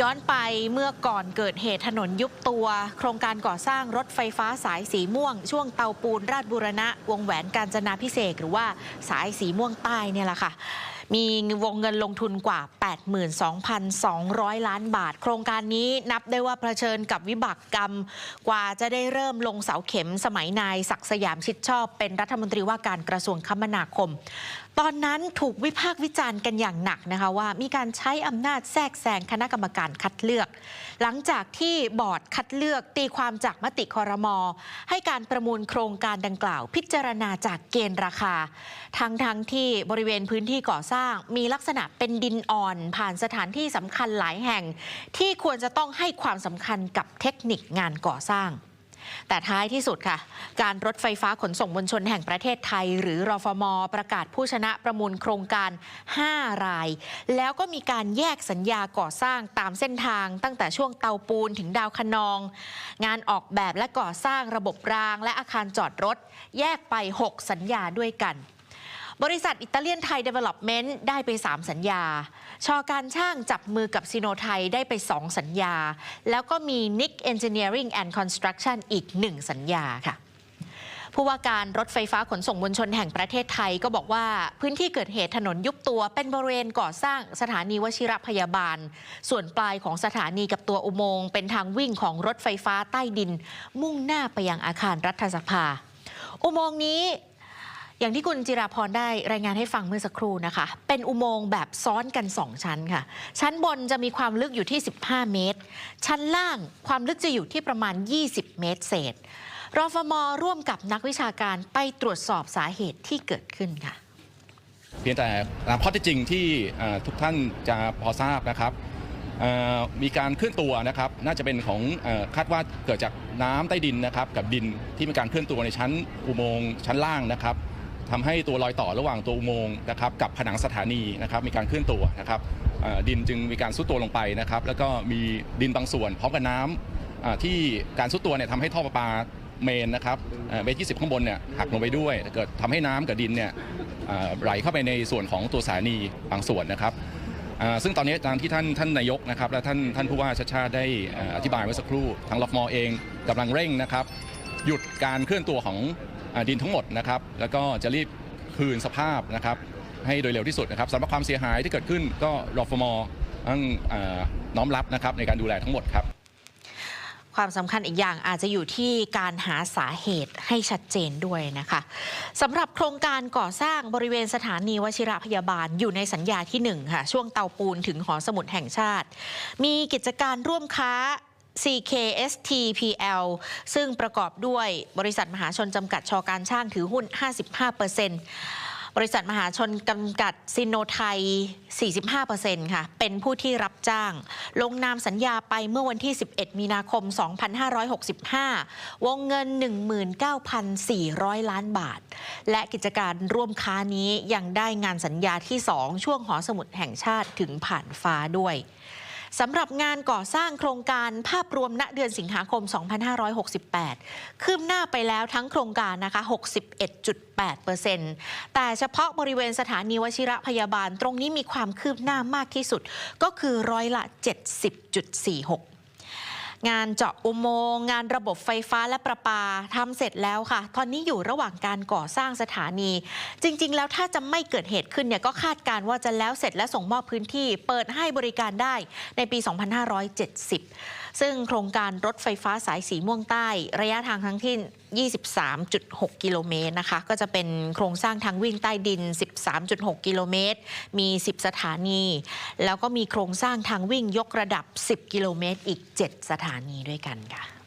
ย้อนไปเมื่อก่อนเกิดเหตุถนนยุบตัว โครงการก่อสร้างรถไฟฟ้าสายสีม่วง ช่วงเตาปูนราชบุรณะ วงแหวนกาญจนาพิเศษหรือว่าสายสีม่วงใต้เนี่ยแหละค่ะ มีวงเงินลงทุนกว่า 82,200 ล้านบาท โครงการนี้นับได้ว่าเผชิญกับวิบากกรรม กว่าจะได้เริ่มลงเสาเข็มสมัยนายศักสยามชิดชอบ เป็นรัฐมนตรีว่าการกระทรวงคมนาคม ตอนนั้นถูกวิพากษ์วิจารณ์กันอย่างหนักนะคะว่ามีการใช้อำนาจแทรกแซงคณะกรรมการคัดเลือก หลังจากที่บอร์ดคัดเลือกตีความจากมติคอรมอให้การประมูลโครงการดังกล่าว พิจารณาจากเกณฑ์ราคา ทั้งทั้งที่บริเวณพื้นที่ก่อสร้าง มีลักษณะเป็นดินอ่อน ผ่านสถานที่สำคัญหลายแห่ง ที่ควรจะต้องให้ความสำคัญกับเทคนิคงานก่อสร้าง แต่ท้ายที่สุดค่ะ การรถไฟฟ้าขนส่งมวลชนแห่งประเทศไทย หรือรฟม ประกาศผู้ชนะประมูลโครงการ 5 ราย แล้วก็มีการแยกสัญญาก่อสร้างตามเส้นทาง ตั้งแต่ช่วงเตาปูนถึงดาวคะนอง งานออกแบบและก่อสร้างระบบรางและอาคารจอดรถ แยกไป 6 สัญญาด้วยกัน บริษัทอิตาเลียนไทยเดเวล็อปเมนต์ได้ไป 3 สัญญา ชอการช่างจับมือกับซีโนไทยได้ไป 2 สัญญา แล้วก็มี Nick Engineering and Construction อีก 1 สัญญาค่ะผู้ว่าการรถไฟฟ้าขนส่งมวลชนแห่งประเทศไทยก็บอกว่าพื้นที่เกิดเหตุถนนยุบตัวเป็นบริเวณก่อสร้างสถานีวชิรพยาบาล ส่วนปลายของสถานีกับตัวอุโมงค์เป็นทางวิ่งของรถไฟฟ้าใต้ดิน มุ่งหน้าไปยังอาคารรัฐสภา อุโมงค์นี้ อย่างที่คุณจิราพรได้รายงานให้ฟังเมื่อสักครู่นะคะ เป็นอุโมงค์แบบซ้อนกัน 2 ชั้นค่ะ ชั้นบนจะมีความลึกอยู่ที่ 15 เมตร ชั้นล่างความลึกจะอยู่ที่ประมาณ 20 เมตรเศษรฟมร่วมกับนักวิชาการไปตรวจสอบสาเหตุที่เกิดขึ้นค่ะ เพียงแต่ตามข้อเท็จจริงที่ทุกท่านจะพอทราบนะครับมีการเคลื่อนตัวนะครับ น่าจะเป็นของอคาดว่าเกิดจากน้ำใต้ดินนะครับ กับดินที่มีการเคลื่อนตัวในชั้นอุโมงค์ชั้นล่างนะครับ ทำให้ตัวรอยต่อระหว่างตัวอุโมงค์นะครับกับผนังสถานีนะครับมีการเคลื่อนตัวนะครับดินจึงมีการซุดตัวลงไปนะครับแล้วก็มีดินบางส่วนพร้อมกับน้ำอ่าที่การซุดตัวเนี่ยทำให้ท่อประปาเมนนะครับเอ่อเมตรยี่สิบข้างบนเนี่ยหักลงไปด้วยเกิดทำให้น้ำกับดินเนี่ยไหลเข้าไปในส่วนของตัวสถานีบางส่วนนะครับซึ่งตอนนี้ตามที่ท่านท่านนายกนะครับและท่านท่านผู้ว่าชาชาติได้อธิบายไว้สักครู่ทางรฟมเองกำลังเร่งนะครับหยุดการเคลื่อนตัวของ ดินทั้งหมดนะครับแล้วก็จะรีบคืนสภาพนะครับให้โดยเร็วที่สุดนะครับสำหรับความเสียหายที่เกิดขึ้นก็รอฟมต้องอน้อมรับนะครับในการดูแลทั้งหมดครับความสำคัญอีกอย่างอาจจะอยู่ที่การหาสาเหตุให้ชัดเจนด้วยนะคะสำหรับโครงการก่อสร้างบริเวณสถานีวชิระพยาบาลอยู่ในสัญญาที่1ค่ะช่วงเตาปูนถึงหอสมุดแห่งชาติ มีกิจการร่วมค้า CKSTPL ซึ่งประกอบด้วยบริษัทมหาชนจำกัดชอการช่างถือหุ้น 55%บริษัทมหาชนจำกัดซินโนไทย 45%ค่ะ เป็นผู้ที่รับจ้าง ลงนามสัญญาไปเมื่อวันที่ 11 มีนาคม 2565 วงเงิน 19,400 ล้านบาท และกิจการร่วมค้านี้ยังได้งานสัญญาที่ 2 ช่วงหอสมุดแห่งชาติถึงผ่านฟ้าด้วย สำหรับงานก่อสร้างโครงการภาพรวมณเดือนสิงหาคม 2568 คืบหน้าไปแล้วทั้งโครงการนะคะ 61.8%แต่เฉพาะบริเวณสถานีวชิระพยาบาลตรงนี้มีความคืบหน้ามากที่สุด ก็คือร้อยละ 70.46 งานเจาะอุโมงค์งานระบบไฟฟ้าและประปาทำเสร็จแล้วค่ะ ตอนนี้อยู่ระหว่างการก่อสร้างสถานี จริง ๆ แล้วถ้าจะไม่เกิดเหตุขึ้นเนี่ยก็คาดการณ์ว่าจะแล้วเสร็จและส่งมอบพื้นที่ เปิดให้บริการได้ในปี 2570 ซึ่งโครงการรถไฟฟ้าสายสีม่วงใต้ ระยะทางทั้งที่23.6 กิโลเมตรนะคะ ก็จะเป็นโครงสร้างทางวิ่งใต้ดิน 13.6 กิโลเมตร มี 10 สถานี แล้วก็มีโครงสร้างทางวิ่งยกระดับ 10 กิโลเมตร อีก 7 สถานีด้วยกันค่ะ